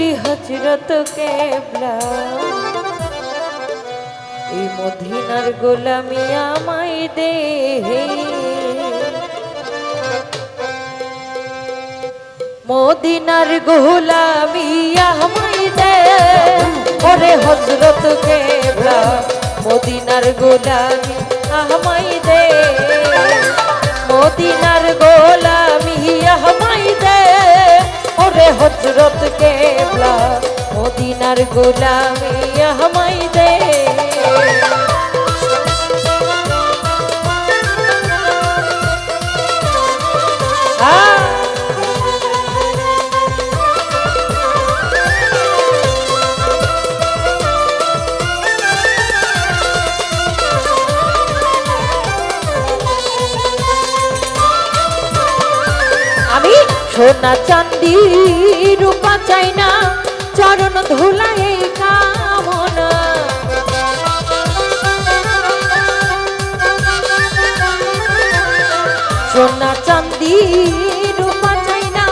ওরি হজরত কেবলা এই মদিনার গোলামি আমায় দে মদিনার গোলামি আমায় দে ওরে হজরত কেবলা মদিনার গোলামি আমায় দে মদিনার গোলামি আমায় দে ওরে হজরত কেবলা মদিনার গোলামি আমায় দে। আ সোনা চান্দি রূপা চাই না চরণ ধুলাই কামনা। সোনা চান্দি রূপা চাই না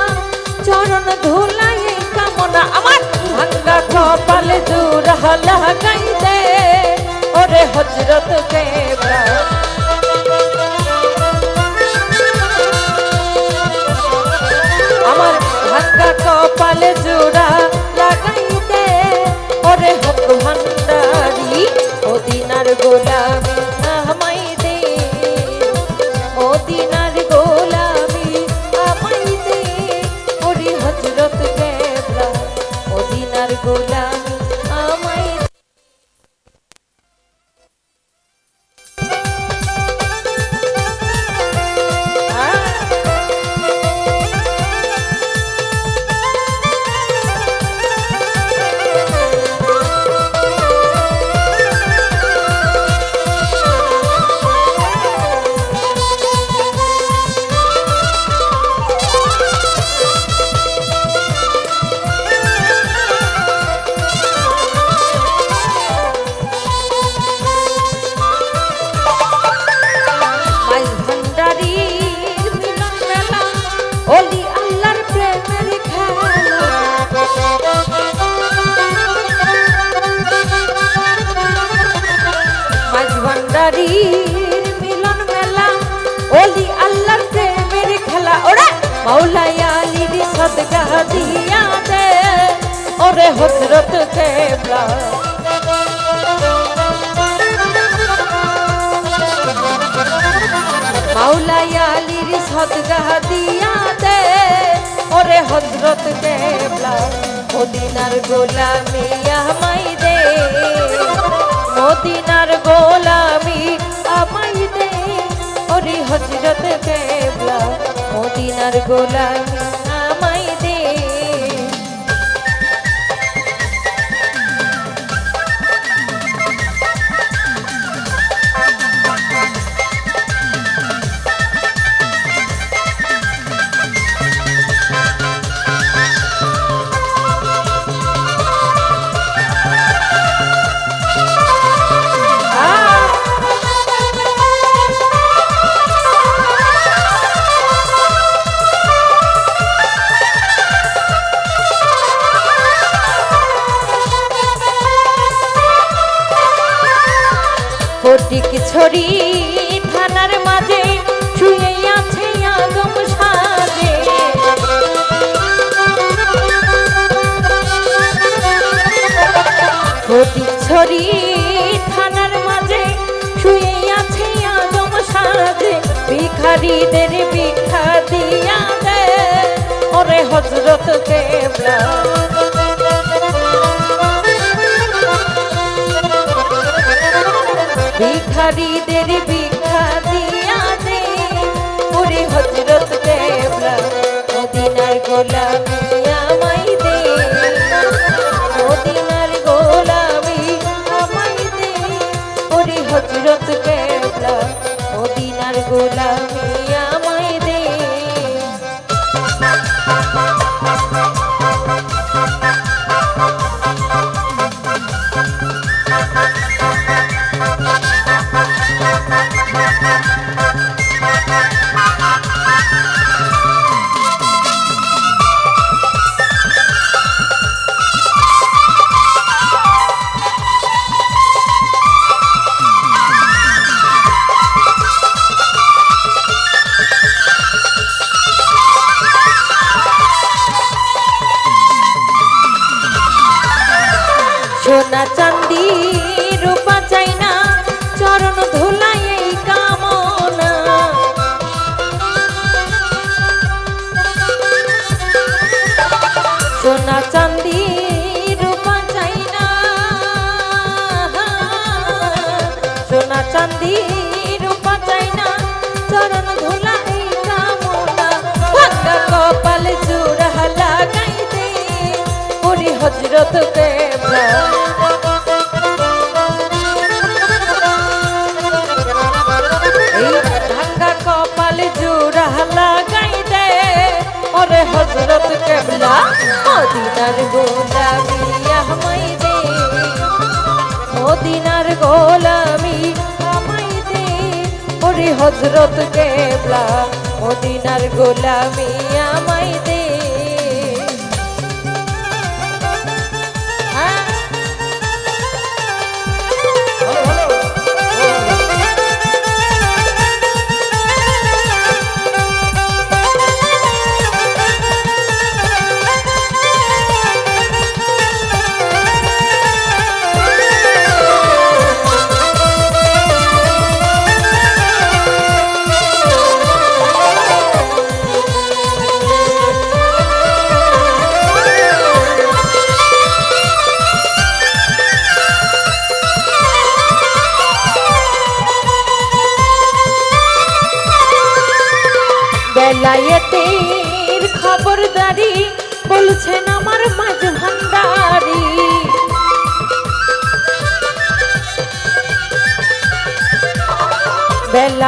চরণ ধুলাই কামনা। আমার ভাঙ্গা কপালে জোড়া লাগাই দে ওরে হজরত কেবলা ওরা মাওলাই আলীর সদগা দিয়া দে ওরে হজরত কেবলা মাওলাই আলীর সদগা দিয়া দে ওরে হজরত কেবলা মদিনার গোলামি আমাই দে মদিনার গোলামি আমাই দে ওরে হজরত কেবলা মদিনার গোলাম আমাই ছড়ি থানার মাঝে শুয়ে আছে আগম সাজে। ছড়ি থানার মাঝে শুয়ে আছে আগম সাজে। ভিখারিদের ভিক্ষা দিয়া দে ওরে হজরত কেবলা। হজরত কেবলা এই কপাল জোড়া লাগাই দে ওরে হজরত কেবলা মদিনার গোলামি আমাই দে, মদিনার গোলামি হজরত কেবলা মদিনার গোলামি আমাই বেলায়েতের খবরদারি বলছেন আমার মাঝ ভান্ডারি।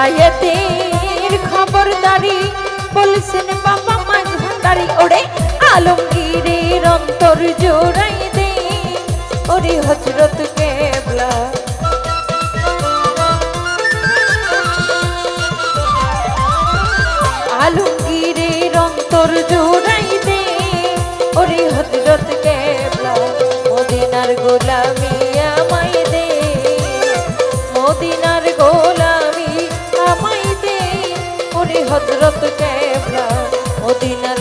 বেলায়েতের খবরদারি বলছেন বাবা মাঝ ভান্ডারি ওরে আলমগীরের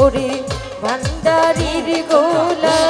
ওরে ভান্ডারির গোলামি